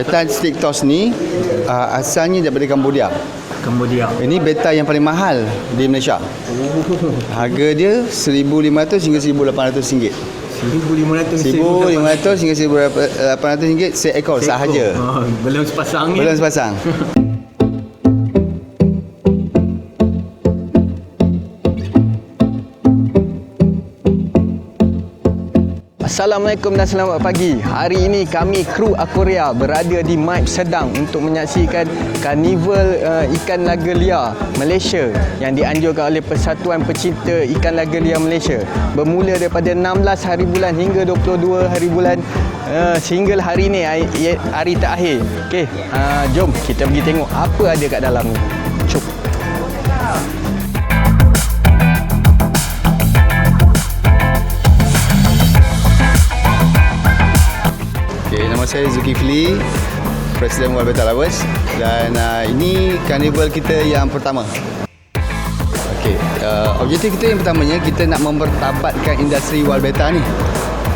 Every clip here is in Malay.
Beta stick toss ni uh, asalnya daripada Cambodia. Kemudian Ini beta yang paling mahal di Malaysia. Harga dia 1,500 hingga 1,800 ringgit. 1500 1,500 hingga 1,800 ringgit seekor sahaja. Oh, belum sepasang Belum sepasang. Assalamualaikum dan selamat pagi. Hari ini kami kru Akoria berada di Maip Sedang untuk menyaksikan karnival uh, ikan naga liar Malaysia yang dianjurkan oleh Persatuan Pecinta Ikan Naga Liar Malaysia. Bermula daripada 16 hari bulan hingga 22 hari bulan uh, sehingga hari ini hari, terakhir. Okey, uh, jom kita pergi tengok apa ada kat dalam ni. Jom. Nama saya Zulkifli, Presiden World Beta Lovers dan uh, ini karnival kita yang pertama. Okey, uh, objektif kita yang pertamanya kita nak mempertabatkan industri Wild Beta ni.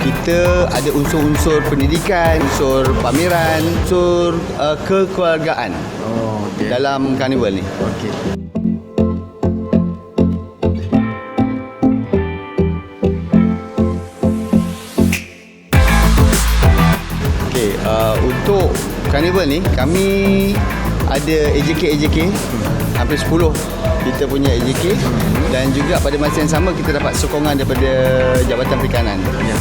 Kita ada unsur-unsur pendidikan, unsur pameran, unsur uh, kekeluargaan Oh, okey. dalam karnival ni. Okey, untuk karnival ni kami ada AJK-AJK hampir 10 kita punya AJK dan juga pada masa yang sama kita dapat sokongan daripada Jabatan Perikanan. Ya.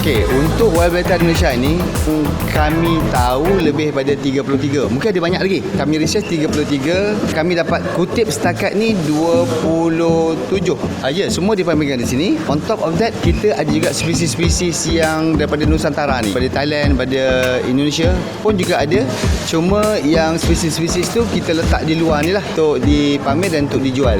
Okey, untuk Wild Beta Malaysia ni mm, kami tahu lebih pada 33. Mungkin ada banyak lagi. Kami research 33, kami dapat kutip setakat ni 27. Ah ya, semua dipamerkan di sini. On top of that, kita ada juga spesies-spesies yang daripada Nusantara ni. Daripada Thailand, pada Indonesia pun juga ada. Cuma yang spesies-spesies tu kita letak di luar ni lah untuk dipamer dan untuk dijual.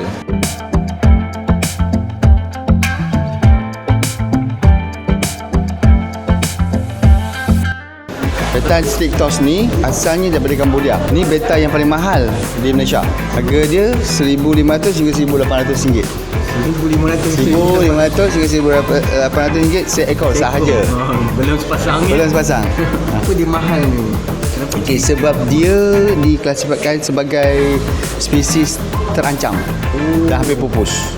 Beta stick toss ni asalnya daripada Cambodia. Ni beta yang paling mahal di Malaysia. Harga dia 1,500 hingga 1,800 ringgit. 1500 1,500 hingga 1,800 ringgit seekor sahaja. Oh, belum sepasang Belum sepasang. Apa dia mahal ni? Okey, sebab dia diklasifikasikan sebagai spesies terancam dan hampir pupus.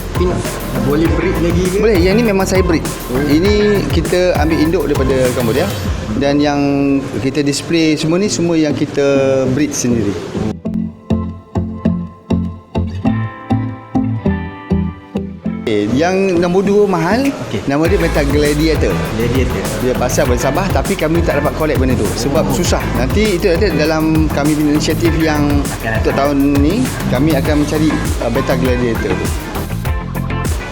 Boleh breed lagi ke? Boleh, yang ni memang saya breed. Ini kita ambil induk daripada Cambodia dan yang kita display semua ni semua yang kita breed sendiri. Okay, yang nombor dua mahal, Okey. nama dia Beta Gladiator. Gladiator. Dia pasal bersabah tapi kami tak dapat collect benda tu sebab susah. Nanti itu ada dalam kami punya inisiatif yang untuk tahun ni kami akan mencari uh, Beta Gladiator tu.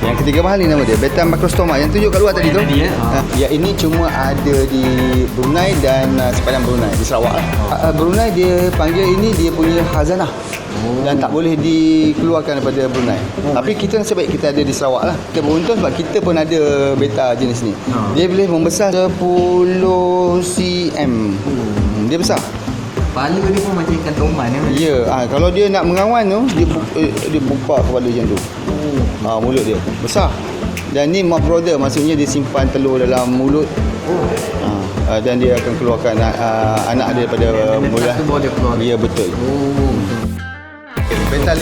Yang ketiga mahal ni nama dia Beta Macrostoma yang tunjuk kat luar tadi tu. tadi, eh? Ha, ya ini cuma ada di Brunei dan uh, sepanjang Brunei di Sarawak lah. Uh, Brunei dia panggil ini dia punya khazanah. Dan tak boleh dikeluarkan daripada Brunei. Tapi kita nasib baik kita ada di Sarawak lah. Kita beruntung sebab kita pun ada beta jenis ni. Ha. Dia boleh membesar 10 cm. Hmm, dia besar. Kepala dia pun macam ikan toman kan? Ya, ha, kalau dia nak mengawan tu, dia bu- eh, dia buka kepala macam tu. Ha, mulut dia besar. Dan ni mouth brother maksudnya dia simpan telur dalam mulut. Oh. Ha, dan dia akan keluarkan uh, anak dia daripada Dia mulut. satu baru dia keluar. Ya betul. Oh. Beta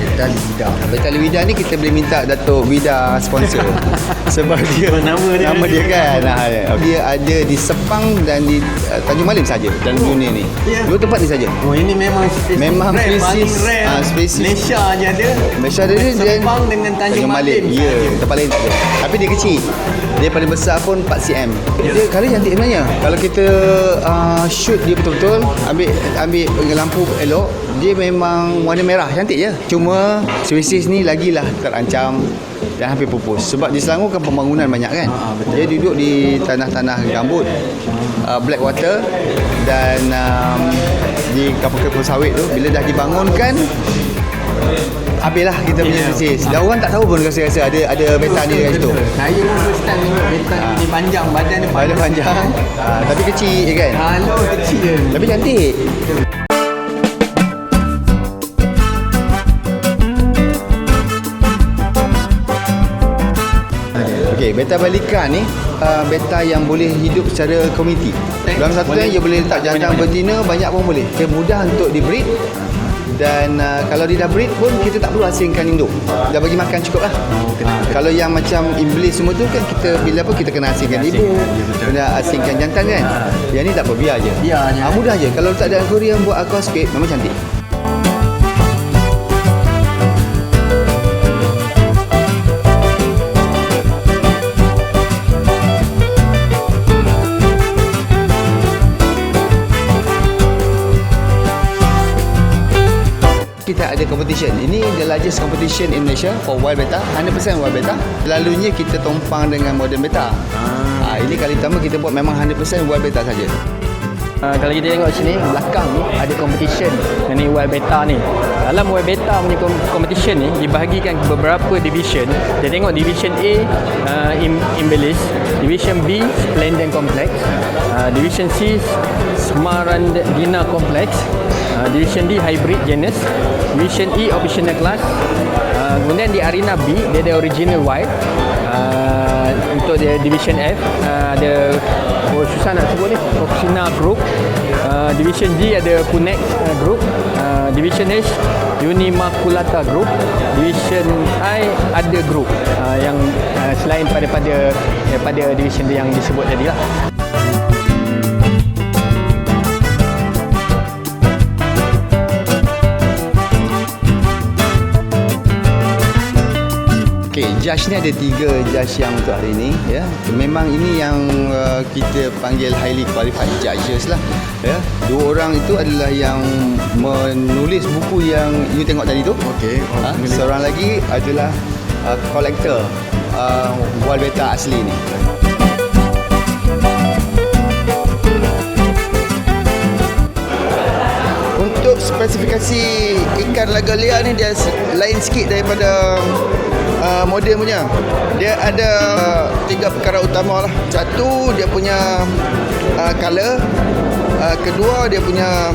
Livida. Beta lidah. Beta Livida ni kita boleh minta Datuk Vida sponsor. Sebab dia Nama dia. nama dia kan. Ha, dia ada di Sepang dan di uh, Tanjung Malim saja dalam dunia ni. Ya. Dua tempat ni saja. Oh ini memang spesies Memang rare, spesies, rare. ah, spesies. Malaysia je ada. Malaysia ada dia Sepang dengan Tanjung, Malim. Ya, tempat lain tak ada. Tapi dia kecil. Dia paling besar pun 4 cm. Dia kali cantik sebenarnya. Kalau kita uh, shoot dia betul-betul, ambil ambil dengan lampu elok, dia memang warna merah cantik je. Cuma spesies ni lagilah terancam dan hampir pupus. Sebab di Selangor kan pembangunan banyak kan. Ah, betul. Dia duduk di tanah-tanah gambut. Uh, black water dan um, di kapal-kapal sawit tu bila dah dibangunkan Habislah kita punya Ya. spesies. Dan orang tak tahu pun rasa-rasa ada ada beta ni dekat situ. Saya pun first time tengok beta ni panjang. Badan dia Badan panjang, ah, tapi kecil je kan. Halo kecil je. Tapi cantik. Okey, beta balika ni uh, beta yang boleh hidup secara komuniti. Dalam satu Boleh. boleh. dia boleh letak jantan betina banyak pun boleh. Dia mudah untuk di breed dan uh, kalau dia dah breed pun kita tak perlu asingkan induk. Dah bagi makan cukup lah. Oh, kena. Kalau yang macam iblis semua tu kan kita bila apa kita kena asingkan ibu, kena asingkan jantan kan. Yang ni tak apa biar je. Biar je. Ah, mudah je. Kalau letak dalam Korea buat aquascape memang cantik. Kita ada competition. Ini the largest competition in Malaysia for wild beta, 100% wild beta. Selalunya kita tumpang dengan modern beta. Ah. ini kali pertama kita buat memang 100% wild beta saja. Uh, kalau kita tengok sini belakang ni ada competition mengenai wild beta ni. Dalam wild beta punya com- competition ni dibahagikan ke beberapa division. Kita tengok division A uh, Im- Imbelis, division B Splendid Complex, uh, division C Smarandina Complex, uh, division D Hybrid Genus, division E Optional Class. Uh, kemudian di arena B dia ada original wild. Uh, untuk dia division F uh, ada oh susah nak sebut ni. Proxina Group. Uh, division G ada Punex uh, Group. Uh, division H Unimaculata Group. Division I ada group. Uh, yang uh, selain pada pada daripada division yang disebut tadi lah Okey, judge ni ada tiga judge yang untuk hari ini ya. Memang ini yang uh, kita panggil highly qualified judges lah ya. Dua orang itu adalah yang menulis buku yang you tengok tadi tu. Okey, oh, Ha? Seorang lagi adalah uh, collector uh, beta asli ni. Untuk spesifikasi ikan lagalia ni dia lain sikit daripada uh, modern punya. Dia ada uh, tiga perkara utama lah. Satu dia punya uh, color, uh, kedua dia punya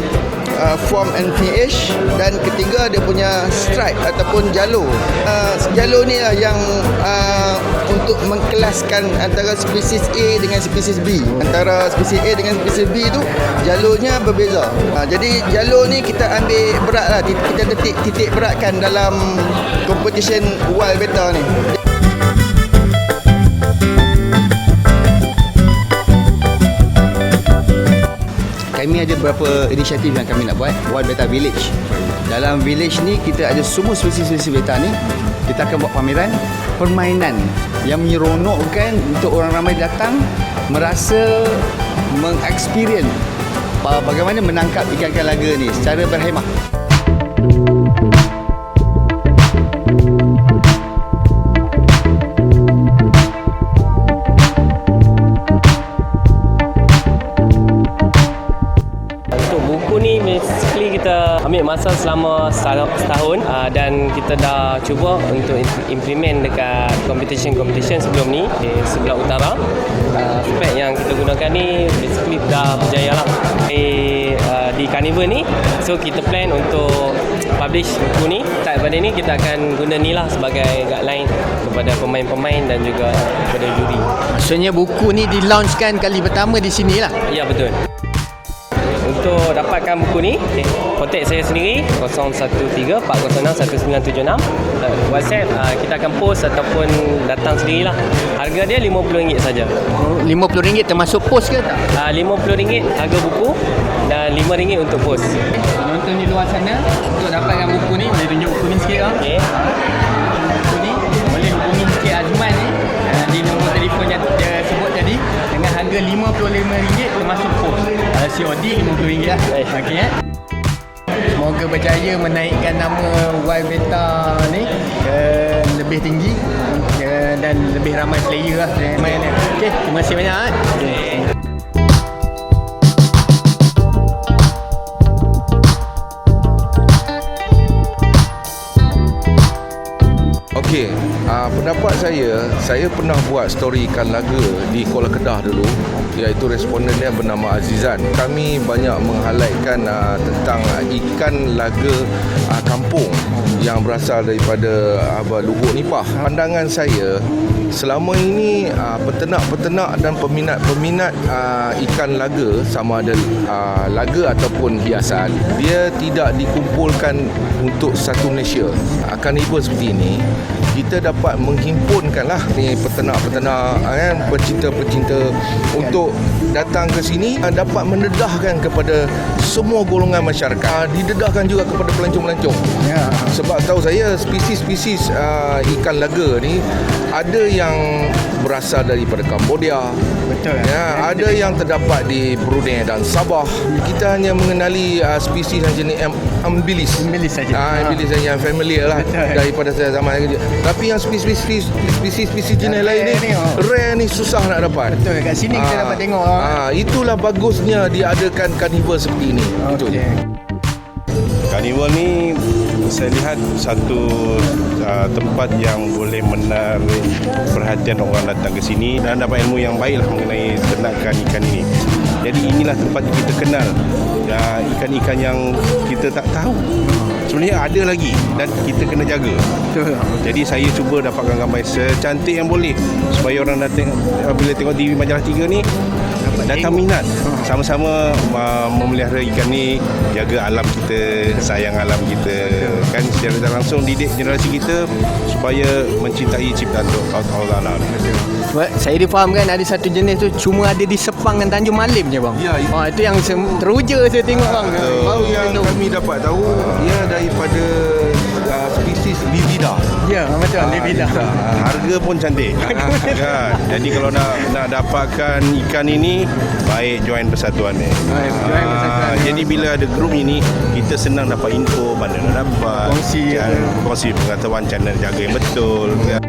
uh, form finish dan ketiga dia punya stripe ataupun jalur. Uh, jalur ni lah yang uh, untuk mengkelaskan antara spesies A dengan spesies B. Antara spesies A dengan spesies B tu jalurnya berbeza. Uh, jadi jalur ni kita ambil berat lah. Kita titik titik beratkan dalam competition wild beta ni. Kami ada beberapa inisiatif yang kami nak buat. Wild Beta Village. Dalam village ni kita ada semua spesies-spesies beta ni. Kita akan buat pameran permainan yang menyeronokkan untuk orang ramai datang merasa mengexperience ba- bagaimana menangkap ikan-ikan laga ni secara berhemah ambil masa selama setahun, setahun uh, dan kita dah cuba untuk im- implement dekat competition-competition sebelum ni di sebelah utara. Uh, spek yang kita gunakan ni basically dah berjaya lah di, uh, di carnival ni. So kita plan untuk publish buku ni. Tak pada ni kita akan guna ni lah sebagai guideline kepada pemain-pemain dan juga kepada juri. maksudnya buku ni di launchkan kali pertama di sini lah Ya betul. Untuk dapatkan buku ni, okay, kontak saya sendiri 013-406-1976 uh, WhatsApp uh, kita akan post ataupun datang sendirilah. Harga dia RM50 saja. RM50 termasuk pos ke tak? Uh, RM50 harga buku dan RM5 untuk post. Penonton di luar sana untuk dapatkan buku ni boleh tunjuk buku ni sikit kan? Okey. buku ni boleh hubungi Encik Azman ni di nombor telefon yang dia sebut tadi dengan harga RM55 termasuk pos. Kalau COD RM50 lah. Baik. Okey eh. Semoga berjaya menaikkan nama Wild Beta ni ke lebih tinggi ke, dan lebih ramai player lah yang main ni. Okey, terima kasih banyak eh. Okay. Pendapat saya, saya pernah buat story ikan laga di Kuala Kedah dulu iaitu responden dia bernama Azizan. Kami banyak meng-highlightkan uh, tentang uh, ikan laga uh, kampung yang berasal daripada apa lubuk nipah. Pandangan saya selama ini uh, peternak-peternak dan peminat-peminat uh, ikan laga sama ada uh, laga ataupun hiasan dia tidak dikumpulkan untuk satu Malaysia. Uh, carnival seperti ini kita dapat menghimpunkan lah ni peternak-peternak kan pecinta-pecinta untuk datang ke sini dapat mendedahkan kepada semua golongan masyarakat. Didedahkan juga kepada pelancong-pelancong. Ya. Sebab tahu saya spesies-spesies uh, ikan laga ni ada yang berasal daripada Cambodia. Betul. Ya, ada yang terdapat di Brunei dan Sabah. Kita hanya mengenali uh, spesies yang jenis am- ambilis. Ambilis saja. Ah, ambilis yang familiar lah Betul. daripada saya zaman kecil. Tapi yang spesies-spesies spesies-spesies jenis Yang lain ni, rare ni, oh. rare ni susah nak dapat. Betul. Kat sini kita Ah, dapat tengok. ah. Ah, itulah bagusnya diadakan karnival seperti ini. Itu je. Karnival ni saya lihat satu uh, tempat yang boleh menarik perhatian orang datang ke sini dan dapat ilmu yang baiklah mengenai ternakan ikan ini. Jadi inilah tempat yang kita kenal uh, ikan-ikan yang kita tak tahu. Sebenarnya ada lagi dan kita kena jaga. Betul. Jadi saya cuba dapatkan gambar secantik yang boleh supaya orang datang bila tengok TV majalah 3 ni datang minat sama-sama uh, memelihara ikan ni jaga alam kita sayang alam kita kan secara tak langsung didik generasi kita supaya mencintai ciptaan tu Allah Taala ni. Sebab saya difahamkan ada satu jenis tu cuma ada di Sepang dan Tanjung Malim je bang. Ya, itu- Ha, itu yang teruja saya tengok bang. Baru yang kami dapat tahu dia daripada spesies Livida. Ya, betul. Ah, Lebih dah. Harga pun cantik. kan? Jadi kalau nak nak dapatkan ikan ini baik join persatuan ni. Baik, join Ah, persatuan. jadi bila ada grup ini kita senang dapat info mana nak dapat Kongsi, ya. kongsi pengetahuan channel jaga yang betul. kan?